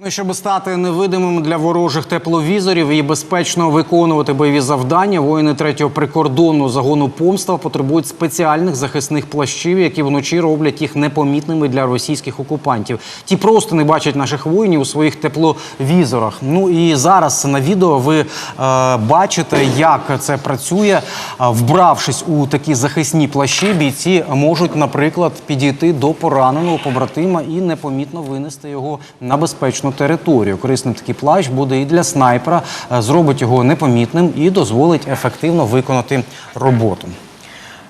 Ну, щоб стати невидимим для ворожих тепловізорів і безпечно виконувати бойові завдання, воїни третього прикордонного загону помста потребують спеціальних захисних плащів, які вночі роблять їх непомітними для російських окупантів. Ті просто не бачать наших воїнів у своїх тепловізорах. Ну і зараз на відео ви е, бачите, як це працює. Е, Вбравшись у такі захисні плащі, бійці можуть, наприклад, підійти до пораненого побратима і непомітно винести його на безпечну територію. Корисним такий плащ буде і для снайпера, е, зробить його непомітним і дозволить ефективно виконати роботу.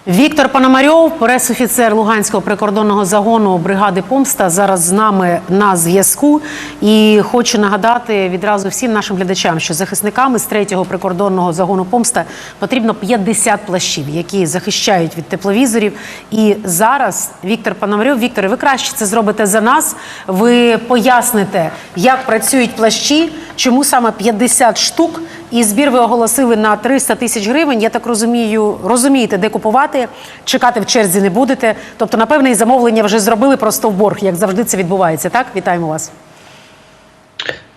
Віктор Пономарьов, пресофіцер Луганського прикордонного загону бригади Помста, зараз з нами на зв'язку. І хочу нагадати відразу всім нашим глядачам, що захисниками з третього прикордонного загону Помста потрібно 50 плащів, які захищають від тепловізорів. І зараз Віктор Пономарьов, Віктор, ви краще це зробите за нас. Ви поясните, як працюють плащі, чому саме 50 штук. І збір ви оголосили на 300 тисяч гривень. Я так розумію, розумієте, де купувати, чекати в черзі не будете. Тобто, напевне, і замовлення вже зробили просто в борг, як завжди це відбувається. Так, вітаємо вас.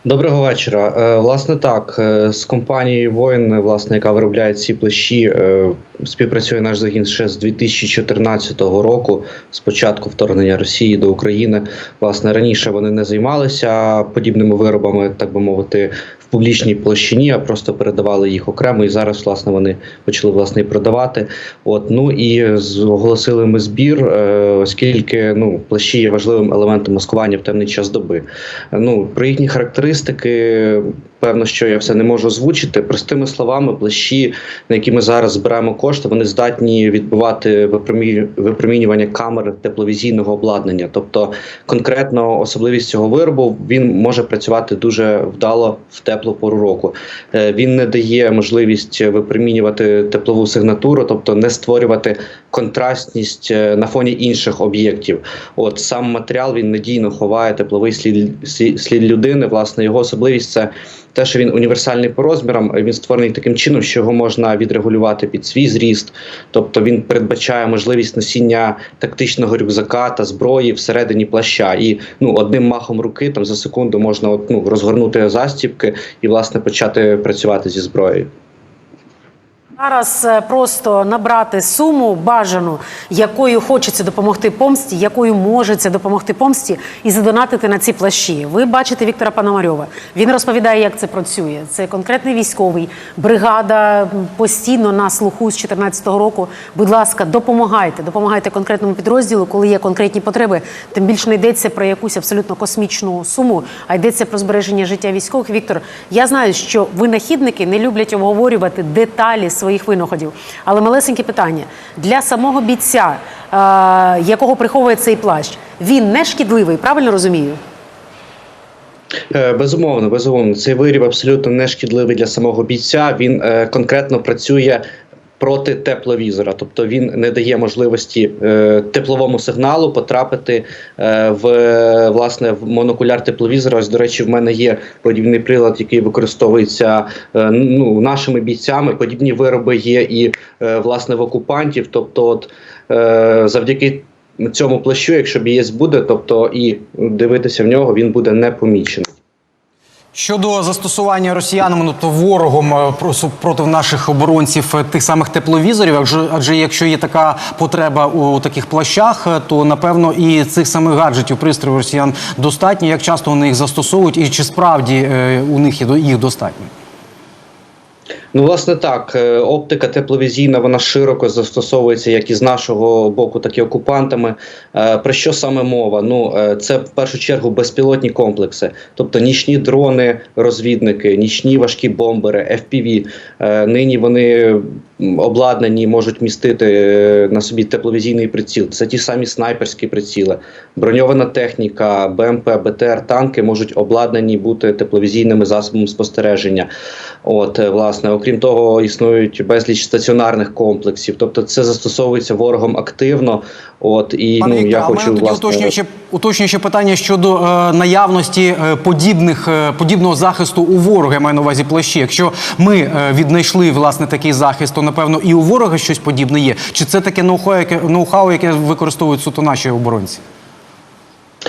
Доброго вечора. Е, Власне, так е, з компанією Воїн, власне, яка виробляє ці плащі, е, співпрацює наш загін ще з 2014 року, з початку вторгнення Росії до України. Власне, раніше вони не займалися подібними виробами, так би мовити, публічній площині, а просто передавали їх окремо. І зараз, власне, вони почали власне і продавати. От ну і оголосили ми збір, е, оскільки ну плащі є важливим елементом маскування в темний час доби. Ну про їхні характеристики. Певно, що я все не можу озвучити. Простими словами, плащі, на які ми зараз збираємо кошти, вони здатні відбивати випроміню- випромінювання камер тепловізійного обладнання. Тобто, конкретно особливість цього виробу він може працювати дуже вдало в теплу пору року. Е, Він не дає можливість випромінювати теплову сигнатуру, тобто не створювати контрастність е, на фоні інших об'єктів. От сам матеріал він надійно ховає тепловий слід слід людини. Власне, його особливість це те, що він універсальний по розмірам. Він створений таким чином, що його можна відрегулювати під свій зріст, тобто він передбачає можливість носіння тактичного рюкзака та зброї всередині плаща. І ну одним махом руки там за секунду можна от, ну, розгорнути застібки і власне почати працювати зі зброєю. Зараз е, просто набрати суму бажану, якою хочеться допомогти помсті, якою можеться допомогти помсті, і задонатити на ці плащі. Ви бачите Віктора Пономарьова. Він розповідає, як це працює. Це конкретний військовий, бригада постійно на слуху з 2014 року. Будь ласка, допомагайте, допомагайте конкретному підрозділу, коли є конкретні потреби. Тим більше не йдеться про якусь абсолютно космічну суму, а йдеться про збереження життя військових. Віктор, я знаю, що винахідники не люблять обговорювати деталі своїх винаходів. Але малесеньке питання для самого бійця, е, якого приховує цей плащ, він не шкідливий, правильно розумію? Е, Безумовно, безумовно, цей виріб абсолютно не шкідливий для самого бійця. Він е, конкретно працює проти тепловізора, тобто він не дає можливості е, тепловому сигналу потрапити е, в власне в монокуляр тепловізора. Ось, до речі, в мене є подібний прилад, який використовується е, ну, нашими бійцями. Подібні вироби є і е, власне в окупантів. Тобто, от е, завдяки цьому плащу, якщо бієць буде, тобто і дивитися в нього, він буде непомічений. Щодо застосування росіянами, ну то ворогом е, проти наших оборонців е, тих самих тепловізорів, адже, адже якщо є така потреба у таких плащах, е, то напевно і цих самих гаджетів пристроїв росіян достатньо. Як часто вони їх застосовують, і чи справді у них їх достатньо? Ну, власне, так, е, оптика тепловізійна вона широко застосовується як із нашого боку, так і окупантами. Е, Про що саме мова? Ну, е, це в першу чергу безпілотні комплекси, тобто нічні дрони, розвідники, нічні важкі бомбери, FPV. Нині вони обладнані, можуть містити е, на собі тепловізійний приціл. Це ті самі снайперські приціли, броньована техніка, БМП, БТР, танки можуть обладнані бути тепловізійними засобами спостереження. От, е, власне, окрім того, існують безліч стаціонарних комплексів. Тобто, це застосовується ворогом активно. От і Пане ну Вікторе, я а хочу власне, уточнююче, уточнююче питання щодо е, наявності е, подібних е, подібного захисту у ворога. Я маю на увазі плащі. Якщо ми е, віднайшли власне такий захист, то напевно і у ворога щось подібне є. Чи це таке ноу-хау, яке ноу-хау, яке використовують суто наші оборонці?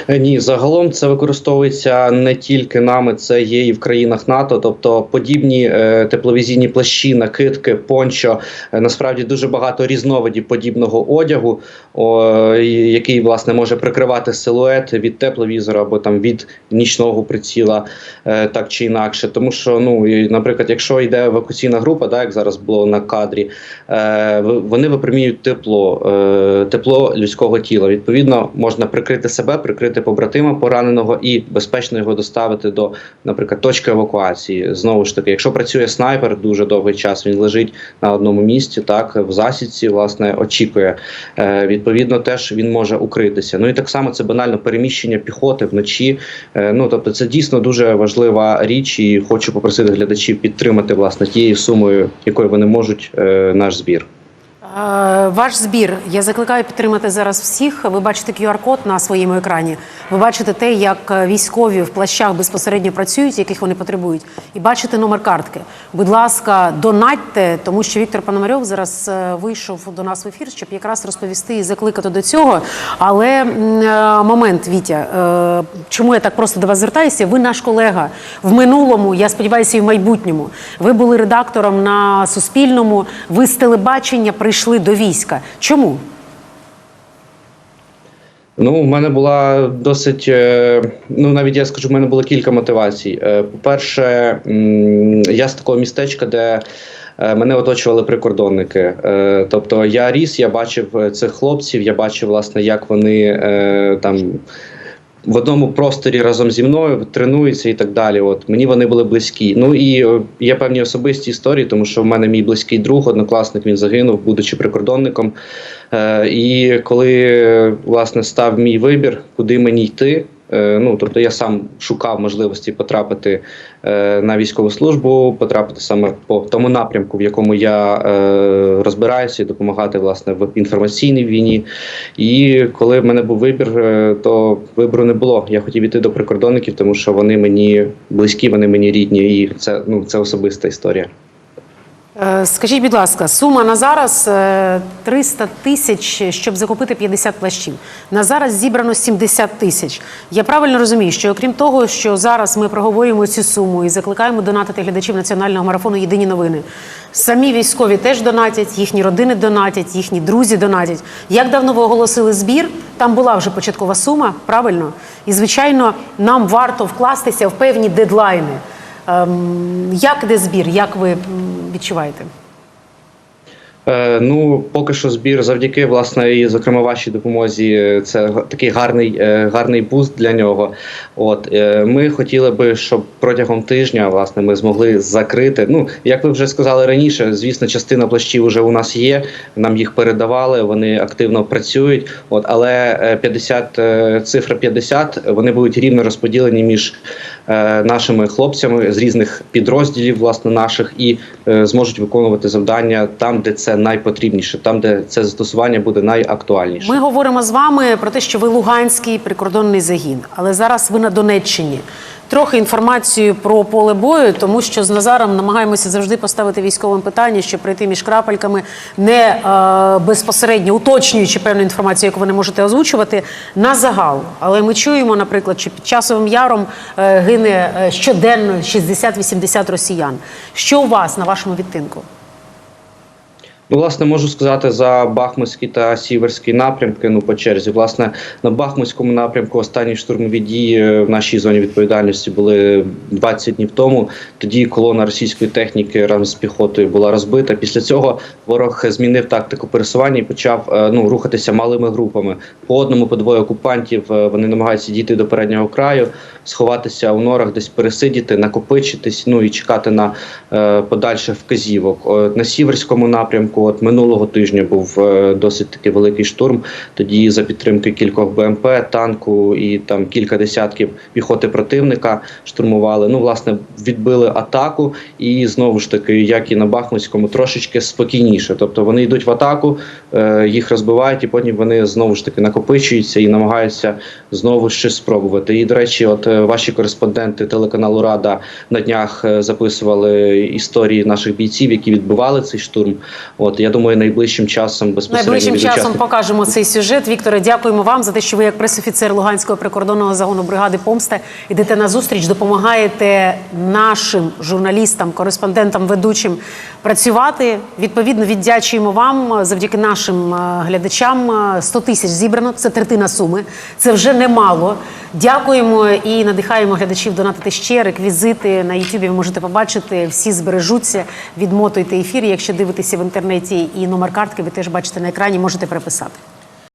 Е, Ні, загалом це використовується не тільки нами, це є і в країнах НАТО. Тобто подібні е, тепловізійні плащі, накидки, пончо. е, насправді дуже багато різновидів подібного одягу, о, який власне може прикривати силует від тепловізора або там від нічного приціла, е, так чи інакше. Тому що, ну і, наприклад, якщо йде евакуаційна група, да, як зараз було на кадрі, е, вони випромінюють тепло, е, тепло людського тіла. Відповідно, можна прикрити себе, прикрити побратима пораненого і безпечно його доставити до, наприклад, точки евакуації. Знову ж таки, якщо працює снайпер дуже довгий час, він лежить на одному місці, так в засідці, власне, очікує. Е, відповідно, теж він може укритися. Ну і так само це банально переміщення піхоти вночі. Е, ну тобто, це дійсно дуже важлива річ, і хочу попросити глядачів підтримати власне тією сумою, якою вони можуть е, наш збір. Ваш збір я закликаю підтримати зараз всіх. Ви бачите QR-код на своєму екрані. Ви бачите те, як е, військові в плащах безпосередньо працюють, яких вони потребують, і бачите номер картки. Будь ласка, донатьте, тому що Віктор Пономарьов зараз е, вийшов до нас в ефір, щоб якраз розповісти і закликати до цього. Але е, момент, Вітя, чому я так просто до вас звертаюся? Ви наш колега в минулому, я сподіваюся, і в майбутньому. Ви були редактором на Суспільному. Ви з телебачення прийшли до війська. Чому? Ну, у мене була досить. е, Ну, навіть я скажу, в мене було кілька мотивацій. Е, По-перше, я з такого містечка, де е, мене оточували прикордонники. Тобто я ріс, я бачив цих хлопців, я бачив, власне, як вони там. В одному просторі разом зі мною тренуються і так далі. От мені вони були близькі. Ну і е, є певні особисті історії, тому що в мене мій близький друг, однокласник, він загинув, будучи прикордонником. Е, і коли власне став мій вибір, куди мені йти. Е, Ну, тобто я сам шукав можливості потрапити е, на військову службу, потрапити саме по тому напрямку, в якому я е, розбираюся, допомагати власне в інформаційній війні. І коли в мене був вибір, то вибору не було. Я хотів іти до прикордонників, тому що вони мені близькі, вони мені рідні, і це ну це особиста історія. Е, Скажіть, будь ласка, сума на зараз е, 300 тисяч, щоб закупити 50 плащів. На зараз зібрано 70 тисяч. Я правильно розумію, що окрім того, що зараз ми проговорюємо цю суму і закликаємо донатити глядачів національного марафону Єдині новини. Самі військові теж донатять, їхні родини донатять, їхні друзі донатять. Як давно ви оголосили збір? Там була вже початкова сума, правильно? І звичайно, нам варто вкластися в певні дедлайни. Ем, як іде збір? Як ви відчуваєте? Е, ну, поки що збір завдяки власне і зокрема вашій допомозі. е, Це такий гарний, е, гарний буст для нього. От ми хотіли би, щоб протягом тижня власне ми змогли закрити. Ну як ви вже сказали раніше, звісно, частина плащів вже у нас є. Нам їх передавали, вони активно працюють. От але е, 50, е, цифра 50, вони будуть рівно розподілені між нашими хлопцями з різних підрозділів, власне, наших, і е, зможуть виконувати завдання там, де це найпотрібніше, там, де це застосування буде найактуальніше. Ми говоримо з вами про те, що ви Луганський прикордонний загін, але зараз ви на Донеччині. Трохи інформацію про поле бою, тому що з Назаром намагаємося завжди поставити військовим питання, щоб прийти між крапельками, не е, безпосередньо уточнюючи певну інформацію, яку ви не можете озвучувати, на загал. Але ми чуємо, наприклад, що під часовим яром е, гине е, щоденно 60-80 росіян. Що у вас на вашому відтинку? Ну, власне, можу сказати за Бахмутський та Сіверський напрямки. Ну, по черзі. Власне, на Бахмутському напрямку останні штурмові дії в нашій зоні відповідальності були 20 днів тому. Тоді колона російської техніки разом з піхотою була розбита. Після цього ворог змінив тактику пересування і почав е, ну, рухатися малими групами. По одному, по двоє окупантів е, вони намагаються дійти до переднього краю, сховатися у норах, десь пересидіти, накопичитись, ну і чекати на е, подальших вказівок. На сіверському напрямку, от минулого тижня був е, досить таки великий штурм. Тоді за підтримки кількох БМП, танку і там кілька десятків піхоти противника штурмували. Ну, власне, відбили атаку, і знову ж таки, як і на Бахмутському, трошечки спокійніше. Тобто вони йдуть в атаку, е, їх розбивають, і потім вони знову ж таки накопичуються і намагаються знову щось спробувати. І до речі, от е, ваші кореспонденти телеканалу Рада на днях записували історії наших бійців, які відбивали цей штурм. От я думаю, найближчим часом безпосередньо Найближчим від часом покажемо цей сюжет. Вікторе, дякуємо вам за те, що ви як пресофіцер Луганського прикордонного загону бригади Помста йдете на зустріч, допомагаєте нашим журналістам, кореспондентам, ведучим працювати. Відповідно, віддячуємо вам завдяки нашим е, глядачам. Е, 100 тисяч зібрано. Це третина суми. Це вже немало. Дякуємо і надихаємо глядачів донатити ще. Реквізити на Ютубі ви можете побачити. Всі збережуться. Відмотуйте ефір. Якщо дивитеся в інтернеті і номер картки, ви теж бачите на екрані, можете переписати.